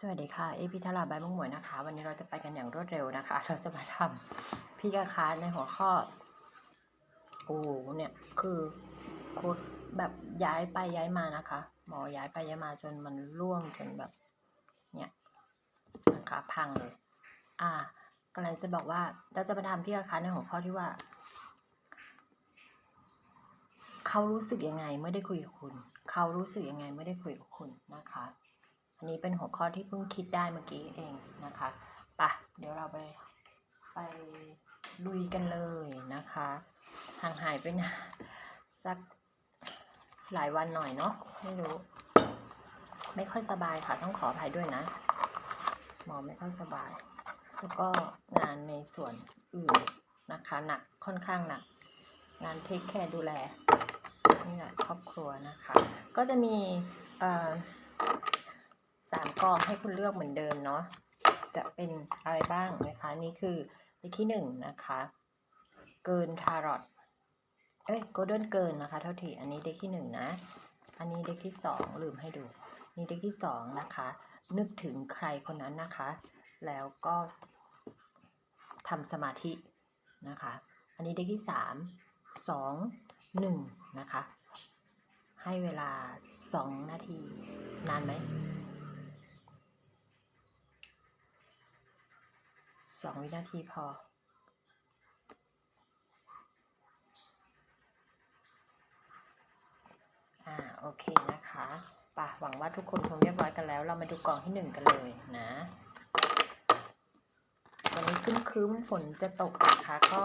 สวัสดีค่ะเอพิทาราใบมังหมวยนะคะ วันนี้เราจะไปกันอย่างรวดเร็วนะคะ เราจะมาทำพี่กาคาในหัวข้อโอ้เนี่ยคือโค้ดแบบย้ายไปย้ายมานะคะ หมอย้ายไปย้ายมาจนมันร่วงจนแบบ เนี่ยนะคะพังเลย อ่ากำลังจะบอกว่าเราจะมาทำพี่กาคาในหัวข้อที่ว่าเขารู้สึกยังไงเมื่อได้คุยกับคุณ เขารู้สึกยังไงเมื่อได้คุยกับคุณนะคะ อันนี้เป็นหัวข้อที่เพิ่งคิดได้เมื่อกี้เองนะคะปะเดี๋ยวเราไปไปลุยกันเลยนะคะห่างหายไปนะสักหลายวันหน่อยเนาะไม่รู้ ไม่ค่อยสบายค่ะต้องขออภัยด้วยนะ หมอไม่ค่อยสบาย แล้วก็งานในส่วนอื่นนะคะหนักค่อนข้างหนัก งานเทคแคร์ดูแลนี่แหละครอบครัวนะคะ ก็จะมีเอ่อ สามกองให้คุณเลือกเหมือนเดิมเนาะจะเป็นอะไรบ้างนะคะนี่คือเลขที่หนึ่งนะคะ เกินทารอตเอ้ยโกลเด้นเกินนะคะเท่าที่อันนี้เด็กที่หนึ่งนะ อันนี้เด็กที่สองลืมให้ดูนี่เด็กที่สองนะคะ นึกถึงใครคนนั้นนะคะ แล้วก็ทำสมาธินะคะ อันนี้เด็กที่สามสองหนึ่งนะคะ ให้เวลาสองนาทีนานไหม สองวินาทีพอ อ่า โอเคนะคะป่ะหวังว่าทุกคนคงเรียบร้อยกันแล้ว เรามาดูกล่องที่หนึ่งกันเลยนะ วันนี้คึ้มคืมฝนจะตกนะคะ ก็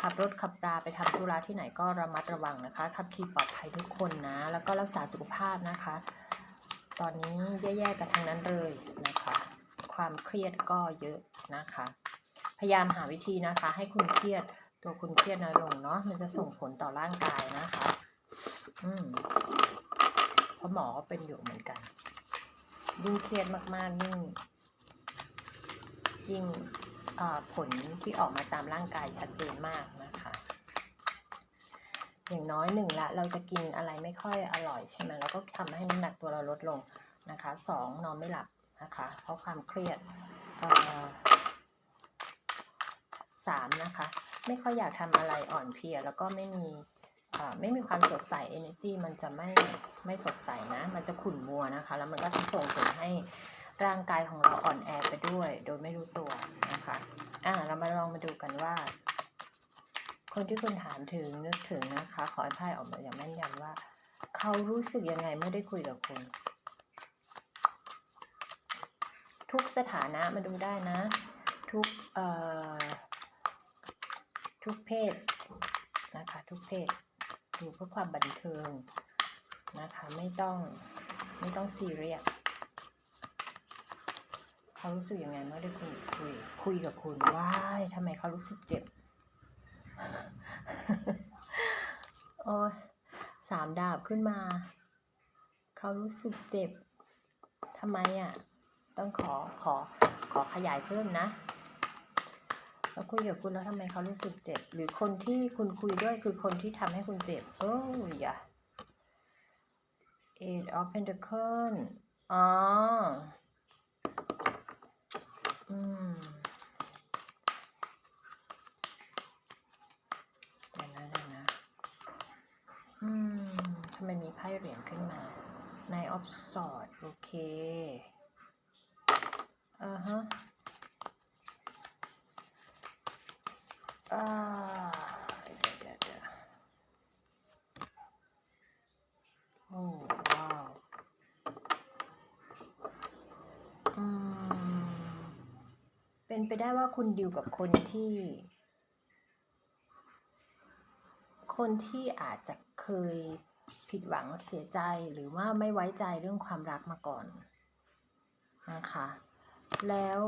ขับรถขับราไปทำธุระที่ไหนก็ระมัดระวังนะคะ ขับขี่ปลอดภัยทุกคนนะ แล้วก็รักษาสุขภาพนะคะ ตอนนี้แย่ๆกันทั้งนั้นเลยนะคะ ความเครียดก็เยอะนะคะ พยายามหาวิธีนะคะ ให้คุณเครียดตัวคุณเครียดน้อยลงเนาะมันจะส่งผลต่อร่างกายนะคะ อืมเพราะหมอก็เป็นอยู่เหมือนกัน ยิ่งเครียดมากๆยิ่งยิ่งผลที่ออกมาตามร่างกายชัดเจนมากนะคะ อย่างน้อยหนึ่งละเราจะกินอะไรไม่ค่อยอร่อยใช่ไหมเราก็ทำให้น้ำหนักตัวเราลดลงนะคะสองนอนไม่หลับ นะคะ เพราะความเครียดสามนะคะ ไม่ค่อยอยากทำอะไรอ่อนเพลีย แล้วก็ไม่มีไม่มีความสดใส energy มันจะไม่ไม่สดใสนะ มันจะขุ่นมัวนะคะ แล้วมันก็ส่งผลให้ร่างกายของเราอ่อนแอไปด้วย โดยไม่รู้ตัวนะคะอะเรามาลองมาดูกันว่า คนที่คุณถามถึงนึกถึงนะคะ ขอให้ไพ่ออกมาอย่างแม่นยำว่า เขารู้สึกยังไงเมื่อได้คุยกับคุณ ทุกสถานะมาดูได้นะ ทุกเอ่อทุกเพศนะคะทุกเพศดูเพื่อความบันเทิงนะคะไม่ต้องไม่ต้องซีเรียสเขารู้สึกยังไงเมื่อได้คุยคุยคุยกับคุณว้ายทำไมเขารู้สึกเจ็บโอ้ยสามดาบขึ้นมา เขารู้สึกเจ็บทำไมอะ ต้องขอขอขอขยายเพิ่มนะแล้วคุยกับคุณแล้วทำไมเขารู้สึกเจ็บ หรือคนที่คุณคุยด้วยคือคนที่ทำให้คุณเจ็บโอ้ยอย่า Eight of Pentacle อ๋ออืมเดี๋ยวนะเดี๋ยวนะอืมทำไมมีไพ่เหรียญขึ้นมาในออฟสอดโอเค ฮะอ่าเดี๋ยวเดี๋ยวโอ้ว้าวอืมเป็นไปได้ว่าคุณดิวกับคนที่ คนที่อาจจะเคยผิดหวังเสียใจหรือว่าไม่ไว้ใจเรื่องความรักมาก่อนนะคะ แล้ว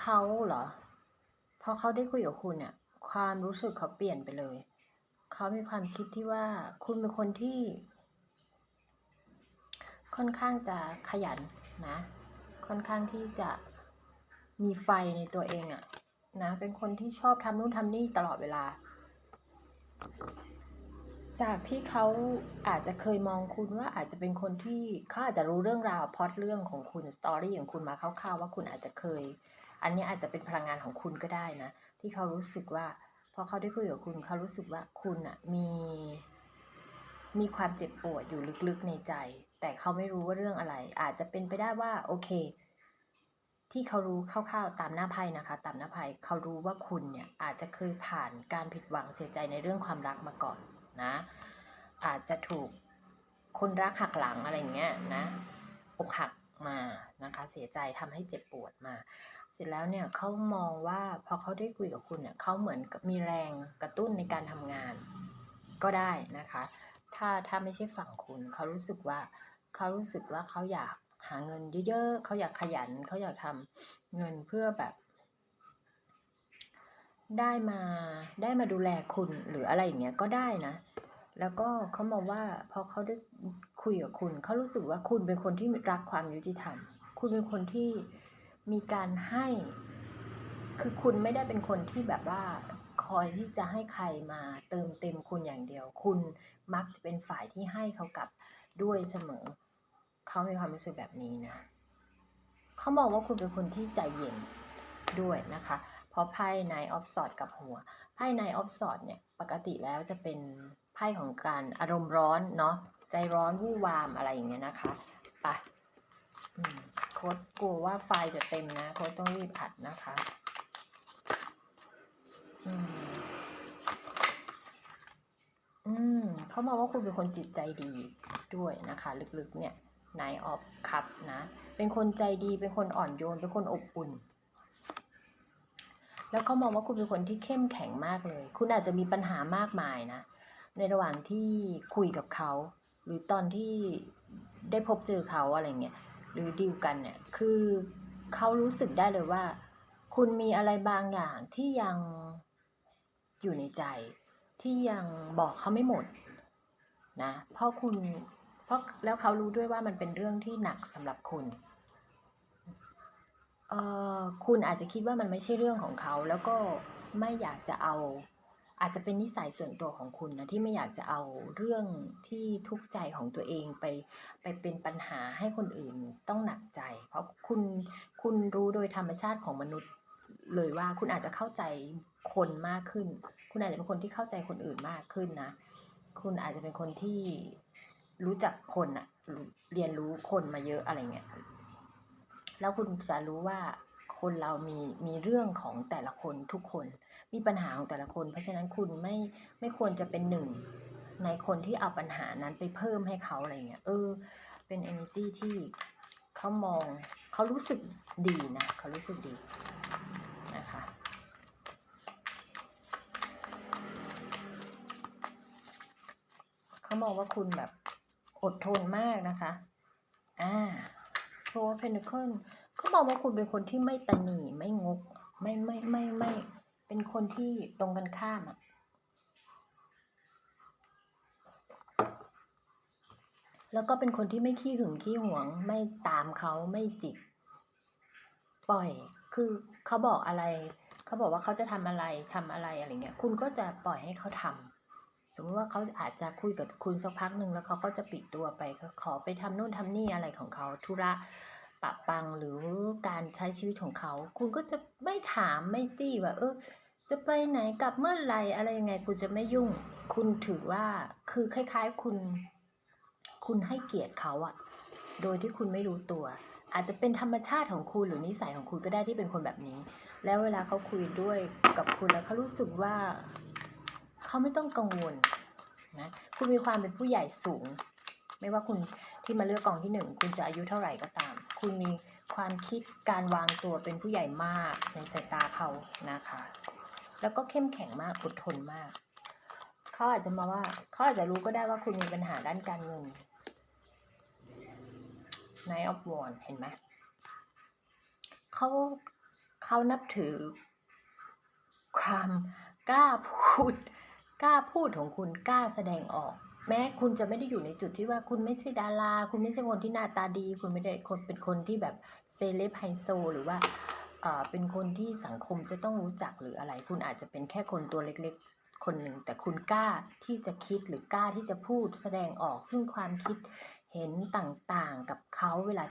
เขาเหรอพอเขาได้คุยกับคุณเนี่ยความรู้สึกเขาเปลี่ยนไปเลย เขามีความคิดที่ว่าคุณเป็นคนที่ ค่อนข้างจะขยันนะ ค่อนข้างที่จะมีไฟในตัวเองอะนะ เป็นคนที่ชอบทำนู่นทำนี่ตลอดเวลา จากที่เขาอาจจะเคยมองคุณว่าอาจจะเป็นคนที่เขาอาจจะรู้เรื่องราวพอตเรื่องของคุณสตอรี่ของคุณมาคร่าวๆว่าคุณอาจจะเคย อันนี้อาจจะเป็นพลังงานของคุณก็ได้นะ ที่เขารู้สึกว่าพอเขาได้คุยกับคุณเขารู้สึกว่าคุณอะมี มีความเจ็บปวดอยู่ลึกๆในใจ แต่เขาไม่รู้ว่าเรื่องอะไร อาจจะเป็นไปได้ว่า โอเค ที่เขารู้คร่าวๆตามหน้าไพ่นะคะ ตามหน้าไพ่เขารู้ว่าคุณเนี่ยอาจจะเคยผ่านการผิดหวังเสียใจในเรื่องความรักมาก่อน นะอาจจะถูกคนรักหักหลังอะไรเงี้ยนะอกหักมานะคะ เสียใจทำให้เจ็บปวดมา เสร็จแล้วเนี่ยเขามองว่าพอเขาได้คุยกับคุณเนี่ยเขาเหมือนมีแรงกระตุ้นในการทำงานก็ได้นะคะ ถ้าถ้าไม่ใช่ฝั่งคุณเขารู้สึกว่าเขารู้สึกว่าเขาอยากหาเงินเยอะๆเขาอยากขยันเขาอยากทำเงินเพื่อแบบ ได้มาได้มาดูแลคุณหรืออะไรอย่างเงี้ยก็ได้นะ แล้วก็เขามองว่าพอเขาได้คุยกับคุณเขารู้สึกว่าคุณเป็นคนที่รักความยุติธรรม คุณเป็นคนที่มีการให้ คือคุณไม่ได้เป็นคนที่แบบว่าคอยที่จะให้ใครมาเติมเต็มคุณอย่างเดียว คุณมักจะเป็นฝ่ายที่ให้เขากลับด้วยเสมอ เขามีความรู้สึกแบบนี้นะ เขามองว่าคุณเป็นคนที่ใจเย็นด้วยนะคะ ราะไพ่ในออฟสอดกับหัวไพ่ในออฟสอดเนี่ยปกติแล้วจะเป็นไพ่ของการอารมณ์ร้อนเนาะใจร้อนวู่วามอะไรอย่างเงี้ยนะคะไปอืมโค้ดกลัวว่าไฟจะเต็มนะโค้ดต้องรีบอัดนะคะอืมอืมเขามองว่าคุณเป็นคนจิตใจดีด้วยนะคะ ลึกๆเนี่ยนายออฟคับนะ เป็นคนใจดีเป็นคนอ่อนโยน เป็นคนอบอุ่น แล้วเขามองว่าคุณเป็นคนที่เข้มแข็งมากเลย คุณอาจจะมีปัญหามากมายนะ ในระหว่างที่คุยกับเขา หรือตอนที่ได้พบเจอเขาอะไรเงี้ย หรือดีลกันเนี่ย คือเขารู้สึกได้เลยว่า คุณมีอะไรบางอย่างที่ยังอยู่ในใจ ที่ยังบอกเขาไม่หมดนะ เพราะคุณ เพราะแล้วเขารู้ด้วยว่ามันเป็นเรื่องที่หนักสำหรับคุณ เอ่อคุณอาจจะคิดว่ามันไม่ใช่เรื่องของเขา แล้วก็ไม่อยากจะเอา อาจจะเป็นนิสัยส่วนตัวของคุณนะที่ไม่อยากจะเอาเรื่องที่ทุกข์ใจของตัวเองไปไปเป็นปัญหาให้คนอื่นต้องหนักใจ เพราะคุณคุณรู้โดยธรรมชาติของมนุษย์เลยว่าคุณอาจจะเข้าใจคนมากขึ้น คุณอาจจะเป็นคนที่เข้าใจคนอื่นมากขึ้นนะ คุณอาจจะเป็นคนที่รู้จักคนอะเรียนรู้คนมาเยอะอะไรเงี้ย แล้วคุณจะรู้ว่าคนเรามีมีเรื่องของแต่ละคนทุกคน มีปัญหาของแต่ละคน เพราะฉะนั้นคุณไม่ไม่ควรจะเป็นหนึ่งในคนที่เอาปัญหานั้นไปเพิ่มให้เขาอะไรเงี้ยเออ เป็น energy ที่เขามองเขารู้สึกดีนะเขารู้สึกดีนะคะเขามองว่าคุณแบบอดทนมากนะคะ อ่า โฟร์เพน c เคิลเขามองว่าคุณเป็นคนที่ไม่ตนีไม่งก ไม่ไม่ไม่ไม่เป็นคนที่ตรงกันข้ามอะแล้วก็เป็นคนที่ไม่ขี้หึงขี้หวง ไม่ตามเขาไม่จิก ปล่อย คือเขาบอกอะไร เขาบอกว่าเขาจะทำอะไรทำอะไรอะไรเงี้ย คุณก็จะปล่อยให้เขาทำ สมมติว่าเขาอาจจะคุยกับคุณสักพักหนึ่งแล้วเขาก็จะปิดตัวไปเขาขอไปทำนู่นทำนี่อะไรของเขาธุระปะปังหรือการใช้ชีวิตของเขา คุณก็จะไม่ถามไม่จี้ว่าเออจะไปไหนกลับเมื่อไหร่อะไรยังไง คุณจะไม่ยุ่ง คุณถือว่าคือคล้าย ๆ คุณ คุณให้เกียรติเขาอะโดยที่คุณไม่รู้ตัว อาจจะเป็นธรรมชาติของคุณหรือนิสัยของคุณก็ได้ที่เป็นคนแบบนี้ แล้วเวลาเขาคุยด้วยกับคุณแล้วเขารู้สึกว่า เขาไม่ต้องกังวลนะคุณมีความเป็นผู้ใหญ่สูง ไม่ว่าคุณที่มาเลือกกองที่หนึ่งคุณจะอายุเท่าไหร่ก็ตาม คุณมีความคิดการวางตัวเป็นผู้ใหญ่มากในสายตาเขานะคะ แล้วก็เข้มแข็งมากอดทนมาก เขาอาจจะมาว่าเขาอาจจะรู้ก็ได้ว่าคุณมีปัญหาด้านการเงิน Night of Wands เห็นไหมเขาเขานับถือความกล้าพูด กล้าพูดของคุณกล้าแสดงออก แม้คุณจะไม่ได้อยู่ในจุดที่ว่าคุณไม่ใช่ดารา คุณไม่ใช่คนที่หน้าตาดี คุณไม่ได้คนเป็นคนที่แบบเซเลบไฮโซหรือว่าเอ่อเป็นคนที่สังคมจะต้องรู้จักหรืออะไร คุณอาจจะเป็นแค่คนตัวเล็กๆ คนหนึ่ง แต่คุณกล้าที่จะคิดหรือกล้าที่จะพูดแสดงออกซึ่งความคิดเห็นต่างๆ กับเขาเวลา